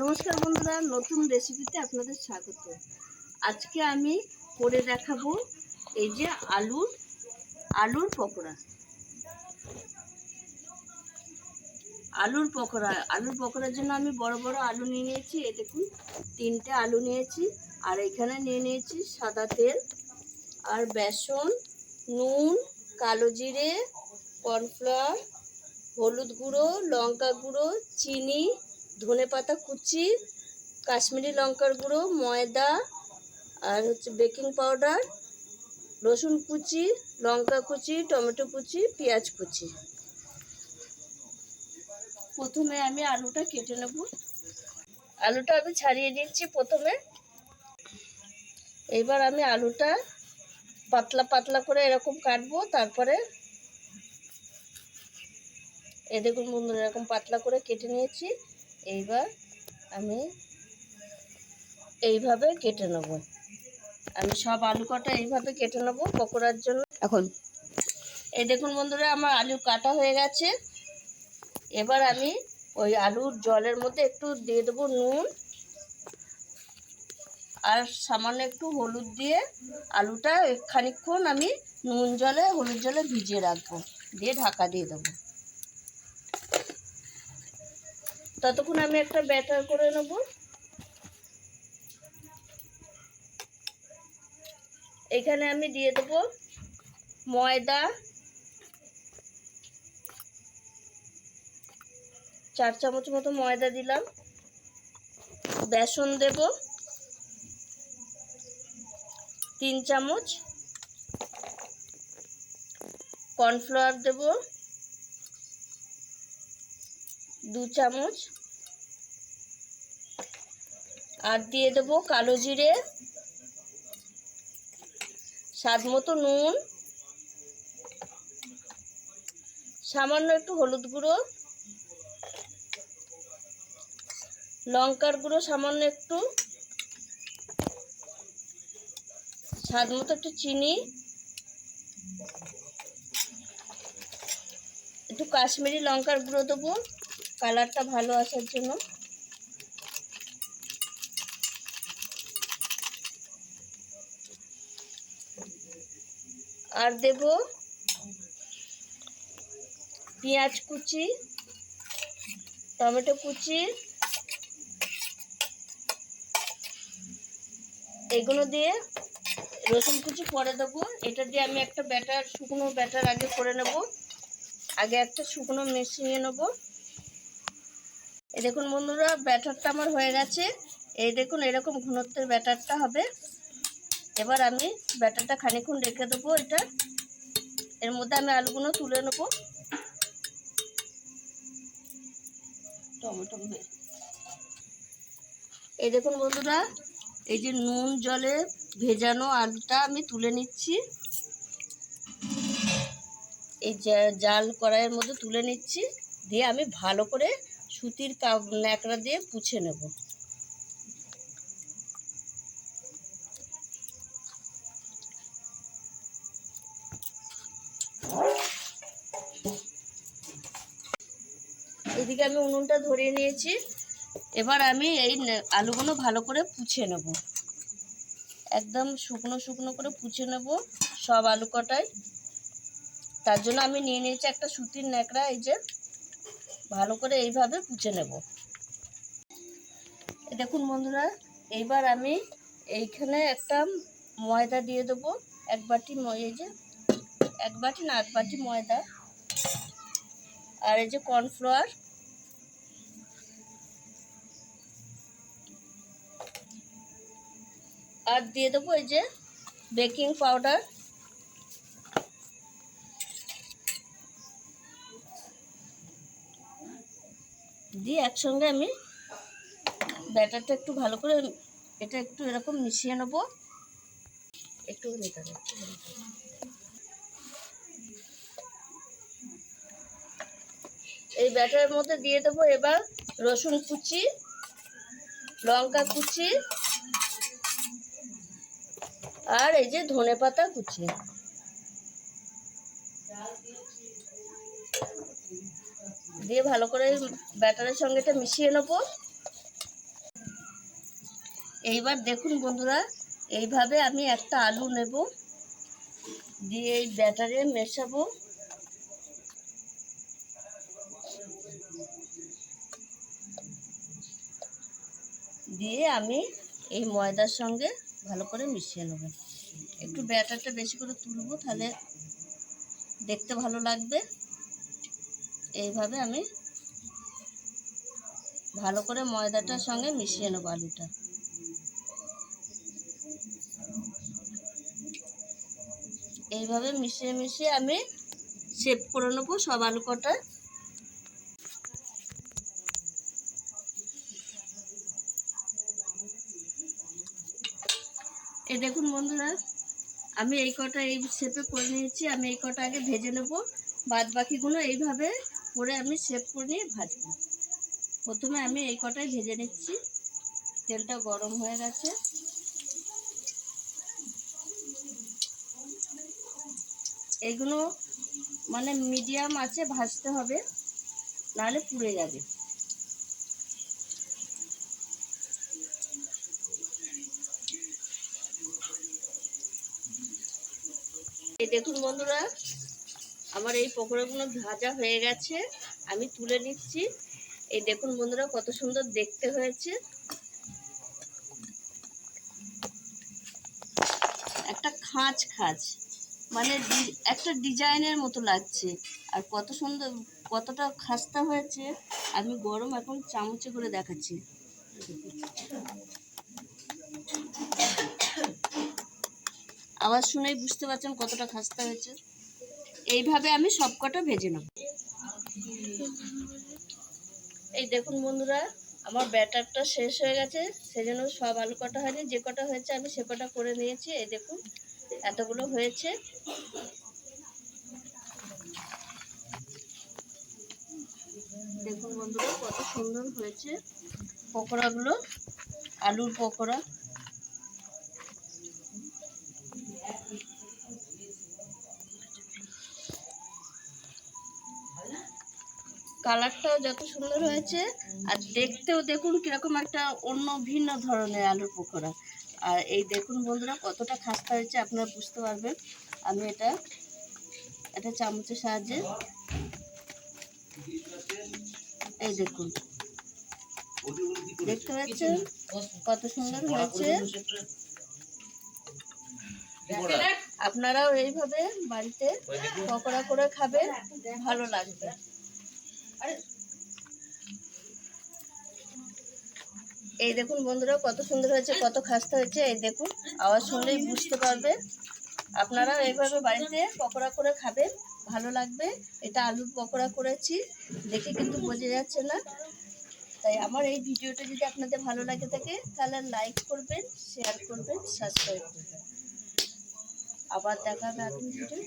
নমস্কার বন্ধুরা, নতুন রেসিপিতে আপনাদের স্বাগত। আজকে আমি করে দেখাবো এই যে আলুর আলুর পকোড়া। আলুর পকোড়া, আলুর পকোড়ার জন্য আমি বড় বড় আলু নিয়ে নিয়েছি। এই দেখুন, তিনটে আলু নিয়েছি, আর এখানে নিয়ে নিয়েছি সাদা তেল আর বেসন, নুন, কালো জিরে, কর্নফ্লাওয়ার, হলুদ গুঁড়ো, লঙ্কা গুঁড়ো, চিনি ধনে পাতা, কুচি, কাশ্মীরি লঙ্কার গুঁড়ো, ময়দা আর হচ্ছে বেকিং পাউডার, রসুন কুচি, লঙ্কা কুচি, টমেটো কুচি, পেঁয়াজ কুচি। প্রথমে আমি আলুটা কেটে নেব। আলুটা আমি ছাড়িয়ে দিচ্ছি প্রথমে। এবার আমি আলুটা পাতলা পাতলা করে এরকম কাটবো, তারপরে এই দেখুন বন্ধুরা, এরকম পাতলা করে কেটে নিয়েছি। এইবার আমি এইভাবে কেটে নেব। আমি সব আলু কটা এইভাবে কেটে নেব পকোড়ার জন্য। এখন এই দেখুন বন্ধুরা, আমার আলু কাটা হয়ে গেছে। এবার আমি ওই আলুর জলের মধ্যে একটু দিয়ে দেবো নুন আর সামান্য একটু হলুদ দিয়ে আলুটা খানিকক্ষণ আমি নুন জলে, হলুদ জলে ভিজিয়ে রাখব। দিয়ে ঢাকা দিয়ে দেবো। ততক্ষণ আমি একটা ব্যাটার করে নেব। এখানে আমি দিয়ে দেব ময়দা। চার চামচ মতো ময়দা দিলাম। বেসন দেব। তিন চামচ। কর্নফ্লাওয়ার দেব। দু চামচ। আর দিয়ে দেবো কালো জিরে, স্বাদ মতো নুন, সামান্য একটু হলুদ গুঁড়ো, লঙ্কার গুঁড়ো সামান্য একটু, স্বাদ মতো একটু চিনি, একটু কাশ্মীরি লঙ্কার গুঁড়ো দেবো। কালারটা ভালো আসার জন্য। আর দেব পেঁয়াজ কুচি, টমেটো কুচি, এগুলো দিয়ে রসুন কুচি পরে দেবো। এটা দিয়ে আমি একটা ব্যাটার, শুকনো ব্যাটার আগে করে নেব। আগে একটা শুকনো মিশিয়ে নেব। এই দেখুন বন্ধুরা, ব্যাটারটা আমার হয়ে গেছে। এই দেখুন, এরকম ঘনত্বের ব্যাটারটা হবে। এবার আমি ব্যাটারটা খানিক্ষণ রেখে দেবো এটা। এর মধ্যে আমি আলুগুলো তুলে নেব। এই দেখুন বন্ধুরা, এই যে নুন জলে ভেজানো আলুটা আমি তুলে নিচ্ছি। এই জাল কড়াইয়ের মধ্যে তুলে নিচ্ছি। দিয়ে আমি ভালো করে সুতির ন্যাকড়া দিয়ে পুছে নেব। এদিকে আমি উনুনটা ধরিয়ে নিয়েছি। এবার আমি এই আলুগুলো ভালো করে পুছে নেব। একদম শুকনো শুকনো করে পুছে নেব সব আলু কটায়। তার জন্য আমি নিয়ে নিয়েছি একটা সুতির ন্যাকড়া, এই যে ভালো করে এইভাবে পুছে নেব। দেখুন বন্ধুরা, এইবার আমি এইখানে একটা ময়দা দিয়ে দেবো, এক বাটি এই যে এক বাটি না, আধ বাটি ময়দা আর এই যে কর্নফ্লাওয়ার। আর দিয়ে দেবো এই যে বেকিং পাউডার। দিয়ে একসঙ্গে আমি ব্যাটারটা একটু ভালো করে এটা একটু এরকম মিশিয়ে নেব। একটু এই ব্যাটারের মধ্যে দিয়ে দেবো এবার রসুন কুচি, লঙ্কা কুচি আর এই যে ধনে পাতা কুচি। দিয়ে ভালো করে ব্যাটারের সঙ্গে এটা মিশিয়ে নেব। এইবার দেখুন বন্ধুরা, এইভাবে আমি একটা আলু নেব, দিয়ে এই ব্যাটারে মেশাবো। দিয়ে আমি এই ময়দার সঙ্গে ভালো করে মিশিয়ে নেব। একটু ব্যাটারটা বেশি করে তুলবো, তাহলে দেখতে ভালো লাগবে। এইভাবে আমি ভালো করে ময়দাটার সঙ্গে মিশিয়ে নেব আলুটা। এইভাবে মিশিয়ে মিশিয়ে আমি শেপ করে নেব সব আলু কটা। এ দেখুন বন্ধুরা, আমি এই কটা এই শেপে করে নিয়েছি, আমি এই কটা আগে ভেজে নেব। বাদ বাকিগুলো এইভাবে করে আমি শেপ করে নিয়ে ভাজবো। প্রথমে আমি এই কটাই ভেজে নিচ্ছি। তেলটা গরম হয়ে গেছে। এগুলো মানে মিডিয়াম আছে, ভাজতে হবে, নাহলে পুড়ে যাবে। এই দেখুন বন্ধুরা আমার এই পকোড়াগুলো ভাজা হয়ে গেছে, আমি তুলে নিচ্ছি। এই দেখুন বন্ধুরা, কত সুন্দর দেখতে হয়েছে। একটা খাঁচ খাঁচ মানে একটা ডিজাইনের মতো লাগছে। আর কত সুন্দর, কতটা খাস্তা হয়েছে, আমি গরম এখন চামচে করে দেখাচ্ছি। আবার শুনেই বুঝতে পারছেন কতটা খাস্তা হয়েছে। এইভাবে আমি সবকটা ভেজে নেব। এই দেখুন বন্ধুরা, আমার ব্যাটারটা শেষ হয়ে গেছে। সেজন্য সব আলু কটা হয়নি, যে কটা হয়েছে আমি সে কটা করে নিয়েছি। এই দেখুন, এতগুলো হয়েছে। দেখুন বন্ধুরা, কত সুন্দর হয়েছে পকোড়াগুলো, আলুর পকোড়া। কালারটাও যত সুন্দর হয়েছে, আর দেখতেও দেখুন কীরকম একটা অন্য ভিন্ন ধরনের আলুর পকোড়া আর এই দেখুন বন্ধুরা, কতটা খাস্তা হয়েছে, আপনারা বুঝতে পারবেন। আমি এটা এটা চামচের সাহায্যে এই দেখুন। দেখতে পাচ্ছেন কত সুন্দর হয়েছে? আপনারাও এইভাবে বাড়িতে পকোড়া করে খাবেন, ভালো লাগবে। এই দেখুন বন্ধুরা, কত সুন্দর হয়েছে, কত খাস্তা হয়েছে, এই দেখুন, আওয়াজ শুনলেই বুঝতে পারবে। আপনারা এইভাবে বাড়িতে পকোড়া করে খাবেন, ভালো লাগবে। এটা আলুর পকোড়া করেছি, দেখে কিন্তু বোঝা যাচ্ছে না। তাই আমার এই ভিডিওটা যদি আপনাদের ভালো লাগে থাকে, তাহলে লাইক করবেন শেয়ার করবেন সাবস্ক্রাইব করবেন। আবার দেখা হবে আপনি ভিডিও